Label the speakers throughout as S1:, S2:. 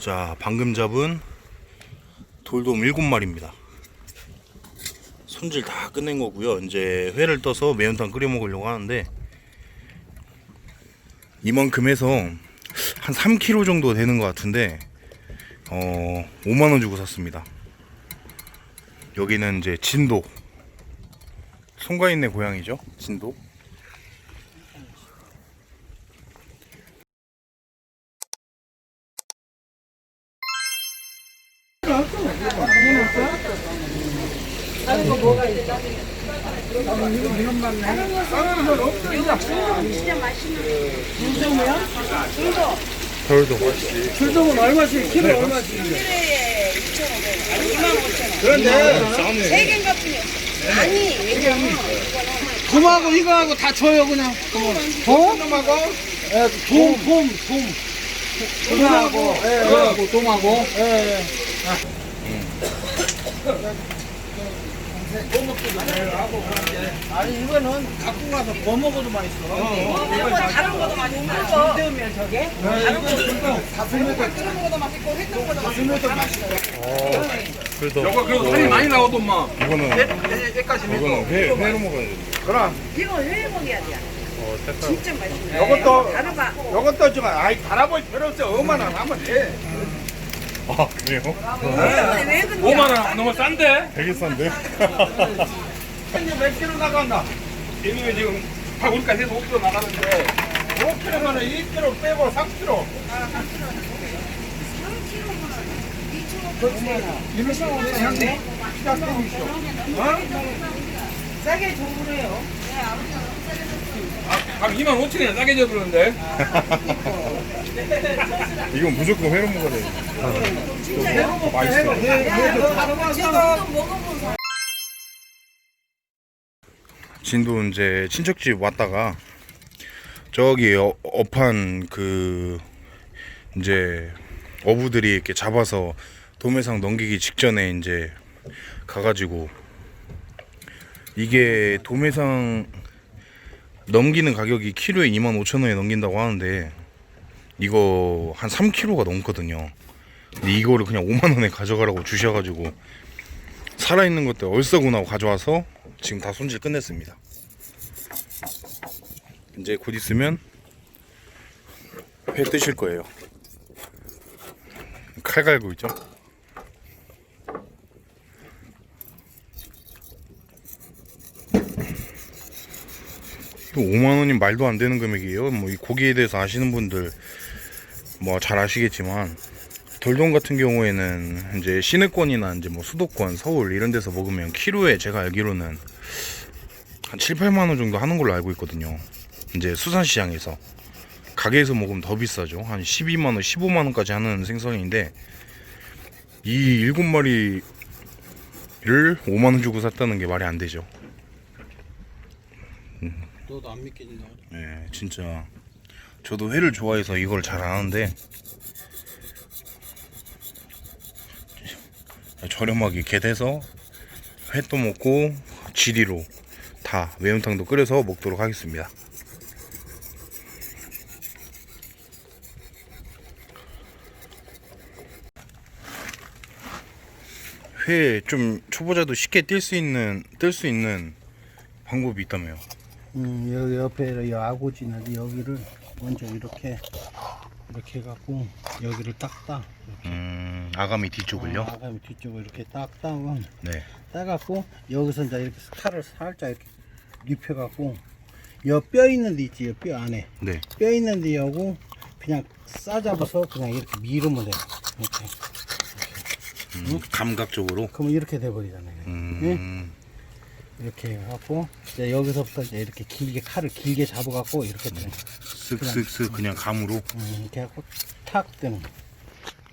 S1: 자, 방금 잡은 돌돔 7마리입니다. 손질 다 끝낸 거고요. 이제 회를 떠서 매운탕 끓여 먹으려고 하는데 이만큼 해서 한 3kg 정도 되는 것 같은데 어 5만 원 주고 샀습니다. 여기는 이제 진도 송가인네 고향이죠. 진도. 별도
S2: 출동은 얼마씩? 키로 얼마씩?
S3: 키로에 2,500원.
S2: 그런데
S3: 세 개인가 뿐이 아니, 왜냐면
S2: 돔하고 이거하고 다 줘요 그냥. 돔? 돔하고? 예, 돔, 돔, 돔. 돔하고, 예, 돔하고, 아니 이거는 갖고 가서 뭐 먹어도 맛있어.
S3: 이거 다른 거도 많이 먹어.
S2: 면 저게? 다른 거 가슴에도
S3: 끓여 먹어도 맛있고 했던 거도 맛있고.
S1: 그래도
S4: 저거 그래도 살이 많이 나오더만.
S1: 이거는
S2: 여기까지
S1: 이거는 회 회로 먹어야 돼.
S2: 그럼
S3: 이거 회 먹어야 돼.
S1: 어, 색깔.
S3: 진짜 맛있네.
S2: 요것도
S3: 다른 거
S2: 요것도 좀 아이 갈아볼 필요 없어. 어머나 하면 돼.
S1: 아 그래요?
S3: 왜 그러냐?
S4: 5만 원 너무 싼데?
S1: 되게 싼데?
S2: 현재 몇 킬로 나간다?
S4: 이놈이 지금 한 우리까지 해서 5kg 나가는데
S2: 5킬로면은 2킬로 빼고 3킬로. 이런 거 오늘 형님 시작 좀 있어. 어?
S3: 싸게 줘보래요.
S4: 한 2만 5천원에 싸게 줘주는데
S1: 이건 무조건 회로 먹어야 돼. 맛있어.
S3: 제가 또 먹어본 사람.
S1: 진도 이제 친척집 왔다가 저기 어, 업한 그 이제 어부들이 이렇게 잡아서 도매상 넘기기 직전에 이제 가가지고 이게 도매상 넘기는 가격이 키로에 2만 5천 원에 넘긴다고 하는데 이거 한 3kg가 넘거든요. 근데 이거를 그냥 5만 원에 가져가라고 주셔가지고 살아있는 것들 얼싸구나 가져와서 지금 다 손질 끝냈습니다. 이제 곧 있으면 회 뜨실 거예요. 칼 갈고 있죠? 이거 5만 원이 말도 안 되는 금액이에요. 뭐 이 고기에 대해서 아시는 분들 뭐 잘 아시겠지만 돌돔 같은 경우에는 이제 시내권이나 이제 뭐 수도권, 서울 이런 데서 먹으면 키로에 제가 알기로는 한 7, 8만 원 정도 하는 걸로 알고 있거든요. 이제 수산시장에서 가게에서 먹으면 더 비싸죠. 한 12만 원, 15만 원까지 하는 생선인데 이 7마리를 5만 원 주고 샀다는 게 말이 안 되죠.
S2: 너도 안 믿겨진다.
S1: 네, 진짜 저도 회를 좋아해서 이걸 잘 아는데 저렴하게 겟해서 회도 먹고 지리로 다 매운탕도 끓여서 먹도록 하겠습니다. 회 좀 초보자도 쉽게 뛸수 있는 뜰 수 있는 방법이 있다며요.
S5: 음, 여기 옆에 이 아고지나 여기를 먼저 이렇게 이렇게 해갖고 여기를 딱 따.
S1: 음, 아가미 뒤쪽을요?
S5: 아, 아가미 뒤쪽을 이렇게 딱 따면
S1: 네.
S5: 따갖고 여기서 이제 이렇게 칼을 살짝 이렇게 눕혀갖고 여 뼈 있는 데 있지, 여뼈 안에
S1: 네.
S5: 뼈 있는 데하고 그냥 싸잡아서 그냥 이렇게 밀으면 돼. 이렇게.
S1: 음, 감각적으로.
S5: 그러면 이렇게 돼버리잖아요.
S1: 음,
S5: 이렇게 해갖고 이제 여기서부터 이제 이렇게 길게 칼을 길게 잡아갖고 이렇게 돼.
S1: 쓱쓱쓱 그냥 감으로.
S5: 음, 이렇게 하고 탁 뜨는 거.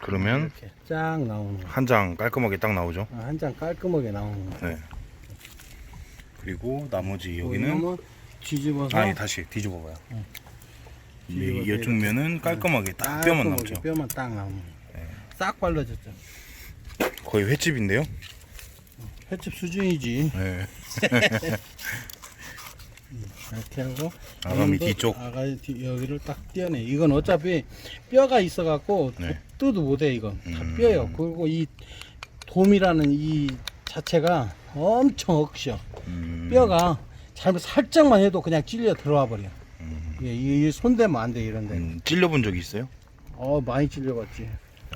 S1: 그러면
S5: 이렇게 쫙 나오는 거.
S1: 한 장 깔끔하게 딱 나오죠.
S5: 한 장 깔끔하게 나오는 거.
S1: 네. 그리고 나머지 여기는
S5: 그러면 뒤집어서
S1: 아니 다시 뒤집어 봐요. 이
S5: 뒤집어서
S1: 이쪽 면은 깔끔하게 딱
S5: 깔끔하게
S1: 뼈만 남죠.
S5: 뼈만 딱 나오는 거. 싹 발라졌죠.
S1: 거의 횟집인데요.
S5: 횟집 수준이지.
S1: 네.
S5: 이렇게 하고
S1: 아가미 뒤쪽.
S5: 아가미 뒤 여기를 딱 떼어내. 이건 어차피 뼈가 있어 갖고
S1: 네.
S5: 뜨도 못해 이건 다
S1: 음.
S5: 뼈예요. 그리고 이 돔이라는 이 자체가 엄청 억셔.
S1: 음.
S5: 뼈가 잘못 살짝만 해도 그냥 찔려 들어와 버려.
S1: 음.
S5: 예, 이, 이 손대면 안 돼 이런데.
S1: 음, 찔려본 적 있어요?
S5: 어 많이 찔려봤지.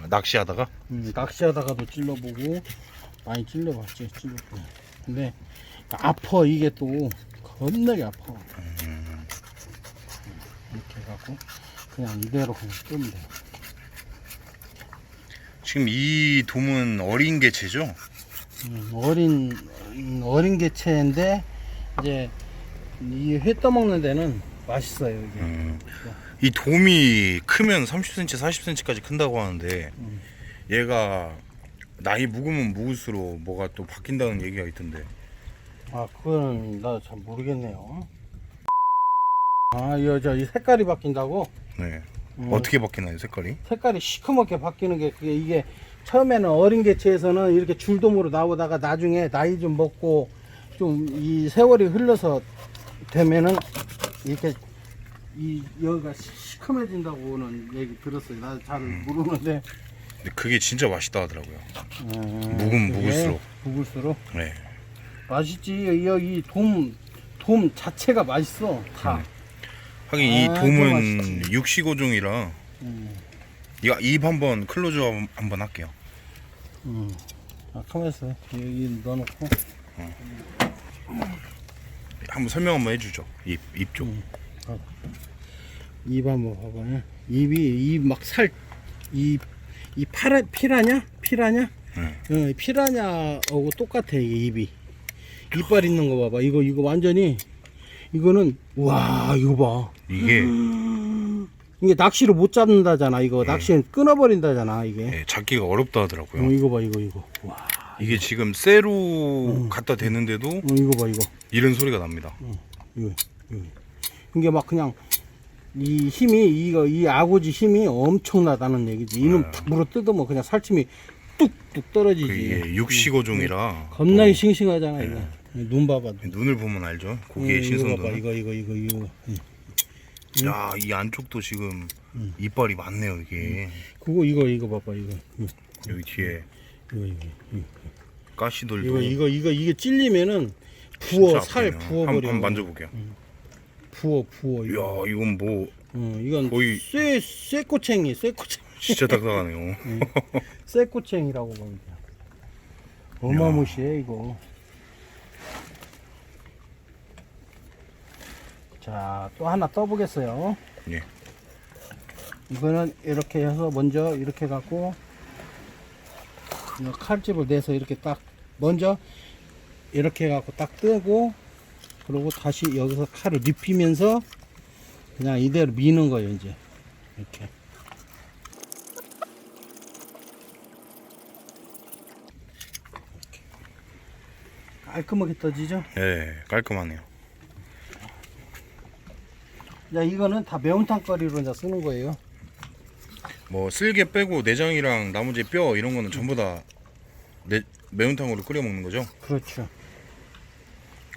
S1: 낚시하다가?
S5: 음, 낚시하다가도 찔러보고 많이 찔러봤지 찔러보고. 근데 아파 이게 또 겁나게 아파. 이렇게 해갖고 그냥 이대로 그냥 끄면 돼.
S1: 지금 이 돔은 어린 개체죠?
S5: 음, 어린 음, 어린 개체인데 이제 이회 떠먹는 데는 맛있어요 이게.
S1: 음. 이 돔이 크면 30cm, 40cm까지 큰다고 하는데
S5: 음.
S1: 얘가 나이 묵으면 묵을수록 뭐가 또 바뀐다는 얘기가 있던데
S5: 아 그거는 나잘 모르겠네요. 아 여자 이 색깔이 바뀐다고?
S1: 네.
S5: 음,
S1: 어떻게 바뀌나요 색깔이?
S5: 색깔이 시커멓게 바뀌는 게 그게 이게 처음에는 어린 개체에서는 이렇게 줄돔으로 나오다가 나중에 나이 좀 먹고 좀 이 세월이 흘러서 되면은 이렇게 이 여기가 시- 시커매진다고는 얘기 들었어요. 나 잘 모르는데
S1: 근데 그게 진짜 맛있다 하더라고요
S5: 음,
S1: 묵으면 묵을수록.
S5: 묵을수록
S1: 네.
S5: 맛있지. 여기 돔 돔 자체가 맛있어. 다.
S1: 음. 하긴 이
S5: 아,
S1: 돔은
S5: 맛있지.
S1: 육식어종이라
S5: 음.
S1: 이거 입 한번 클로즈업 한번 할게요
S5: 음. 아, 가만있어. 여기 넣어놓고.
S1: 한번 설명 한번 해주죠 입, 입 쪽.
S5: 음. 입 한번 봐봐요. 입이, 입 막 살, 입, 이 파라, 피라냐? 피라냐?
S1: 네.
S5: 어, 피라냐하고 똑같아, 이게 입이. 이빨 있는 거 봐봐. 이거, 이거 완전히, 이거는, 와, 이거 봐.
S1: 이게
S5: 이게 낚시를 못 잡는다잖아, 이거.
S1: 예.
S5: 낚시는 끊어버린다잖아, 이게.
S1: 예, 잡기가 어렵다 하더라고요.
S5: 어, 이거 봐, 이거, 이거. 와,
S1: 이게 지금 쇠로 갖다 대는데도
S5: 어, 이거 봐, 이거.
S1: 이런 소리가 납니다.
S5: 이거, 이거. 이게 막 그냥 이 힘이 이거 이 아고지 힘이 엄청나다는 얘기지. 이놈
S1: 네.
S5: 탁 물어 뜯으면 그냥 살침이 뚝뚝 떨어지지.
S1: 그게 육식어종이라
S5: 겁나게
S1: 또
S5: 싱싱하잖아 이거. 눈 봐봐.
S1: 눈을 보면 알죠. 고기의
S5: 음, 이거.
S1: 신선도.
S5: 이거 이거 이거 이거. 응.
S1: 야, 이 안쪽도 지금
S5: 음.
S1: 이빨이 많네요. 이게
S5: 그거 이거 이거 봐봐 이거. 이거
S1: 여기 뒤에
S5: 이거 이거. 이거.
S1: 가시들도
S5: 이거 이거 이거 이게 찔리면은 부어 살. 부어
S1: 한-
S5: 버려.
S1: 한번 만져볼게요.
S5: 부어 부어 이거.
S1: 이야, 이건 뭐
S5: 어, 이건
S1: 거의-
S5: 쇠 쇠꼬챙이 쇠꼬챙.
S1: 진짜 딱딱하네요.
S5: 쇠꼬챙이라고 보면 돼. 어마무시해 이거. 자, 또 하나 떠보겠어요.
S1: 예.
S5: 이거는 이렇게 해서 먼저 이렇게 갖고 이 칼집을 내서 이렇게 딱 먼저 이렇게 갖고 딱 뜨고 그리고 다시 여기서 칼을 눕히면서 그냥 이대로 미는 거예요 이제 이렇게 깔끔하게 떠지죠?
S1: 예, 깔끔하네요.
S5: 야 이거는 다 매운탕 거리로 이제 쓰는 거예요.
S1: 뭐 쓸개 빼고 내장이랑 나머지 뼈 이런 거는 전부 다 내, 매운탕으로 끓여 먹는 거죠.
S5: 그렇죠.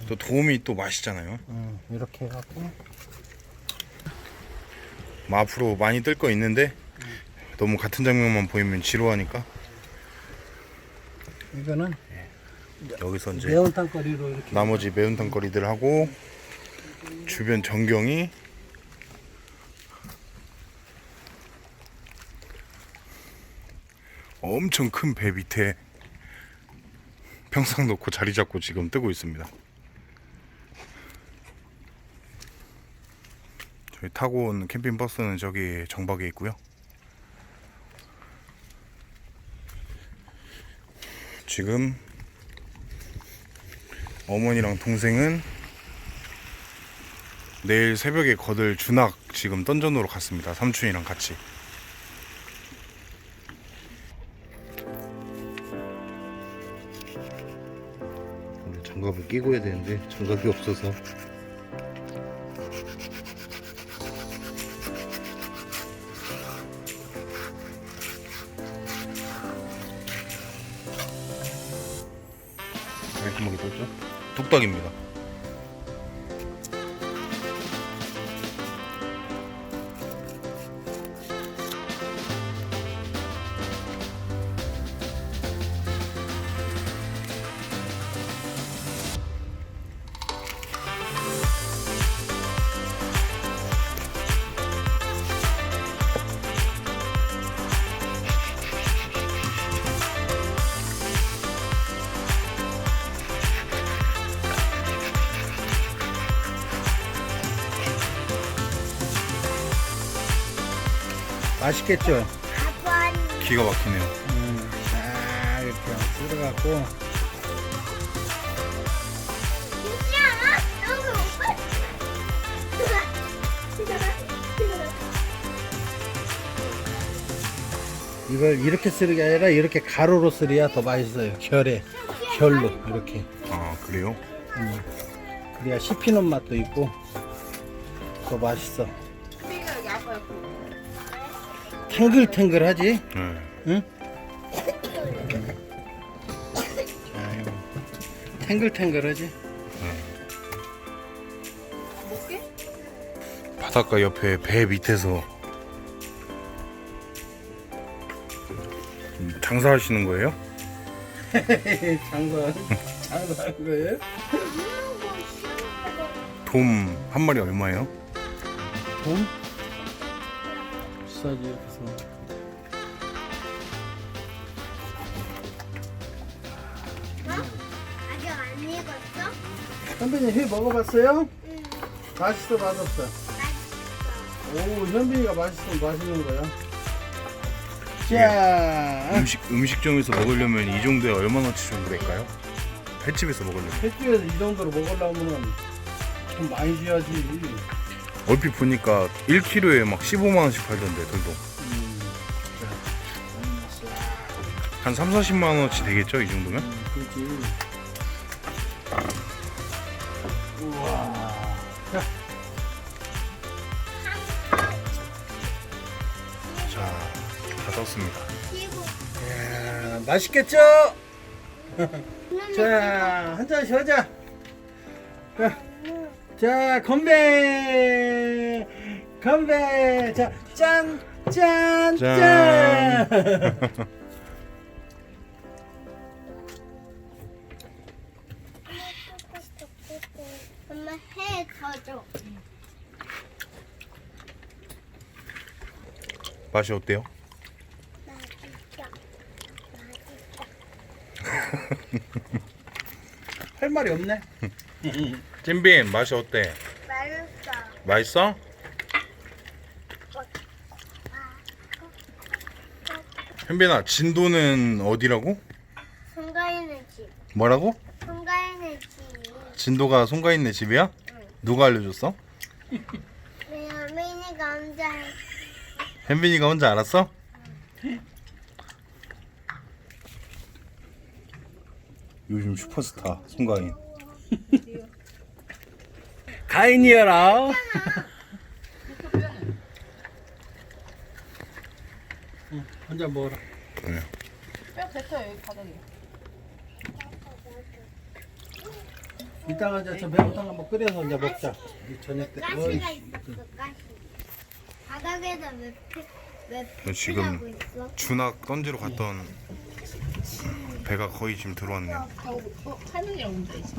S1: 또 도움이 또 맛있잖아요.
S5: 음, 이렇게 해갖고
S1: 뭐 앞으로 많이 뜰 거 있는데 너무 같은 장면만 보이면 지루하니까
S5: 이거는
S1: 여기서 이제
S5: 매운탕 거리로 이렇게
S1: 나머지 매운탕 거리들 하고 주변 전경이 엄청 큰 배 밑에 평상 놓고 자리 잡고 지금 뜨고 있습니다. 저희 타고 온 캠핑 버스는 저기 정박에 있고요. 지금 어머니랑 동생은 내일 새벽에 거들 준학 지금 던전으로 갔습니다. 삼촌이랑 같이.
S2: 장갑을 끼고 해야 되는데 장갑이 없어서
S1: 깔끔하게 떴죠? 뚝딱입니다.
S5: 맛있겠죠?
S1: 기가 막히네요.
S5: 음, 자 이렇게 들어갖고 이걸 이렇게 쓰는 게 아니라 이렇게 가로로 쓰려야 더 맛있어요. 결에 결로 이렇게
S1: 아 그래요?
S5: 그래야 씹히는 맛도 있고 더 맛있어. 탱글탱글하지?
S1: 네.
S5: 응? 아유, 탱글탱글하지?
S1: 바닷가 옆에 배 밑에서 음, 장사하시는 거예요?
S5: 장사 장사한 거예요?
S1: 돔 한 마리 얼마예요?
S5: 돈? 비싸지 그래서
S6: 아직 안 익었어?
S5: 현빈이 회 먹어봤어요? 맛있어 맛없어? 오 현빈이가 맛있으면 맛있는 거야 자
S1: 음식 음식점에서 먹으려면 이 정도에 얼마나치 정도 될까요? 횟집에서 먹으려면
S5: 횟집에서 이 정도로 먹으려면 좀 많이 줘야지
S1: 얼핏 보니까 1kg에 막 15만 원씩 팔던데 돌돔
S5: 음,
S1: 한 3, 40만 원어치 되겠죠 이 정도면?
S5: 그렇지 우와 자
S1: 자, 다 떴습니다.
S5: 이야, 맛있겠죠? 자, 한 잔씩 하자. 자, 자, 건배! 건배! 자, 짠! 짠! 짠!
S6: 엄마 줘.
S1: 맛이 어때요?
S6: 맛있다.
S5: 할 말이 없네.
S1: 찜빈 맛이 어때?
S6: 맛있어.
S1: 맛있어? 현빈아 진도는 어디라고?
S6: 송가인의 집.
S1: 뭐라고?
S6: 송가인의 집.
S1: 진도가 송가인네 집이야? 누가 알려줬어?
S6: 왜냐면이가 혼자
S1: 현빈이가 혼자 알았어? 요즘 슈퍼스타 송가인
S5: 가인이여라. 응, 한잔 먹어라.
S1: 그래.
S3: 뼈 뱉어 여기 바닥에.
S5: 이따가 이제 저 매운탕 한번 끓여서 이제 먹자. 이 저녁 때.
S6: 가시가
S5: 어이,
S6: 있었어. 가시. 바닥에다 왜 피, 왜
S1: 지금
S6: 있어?
S1: 준학 던지러 갔던 배가 거의 지금 들어왔네요
S3: 어, 할머니랑 온다 이제.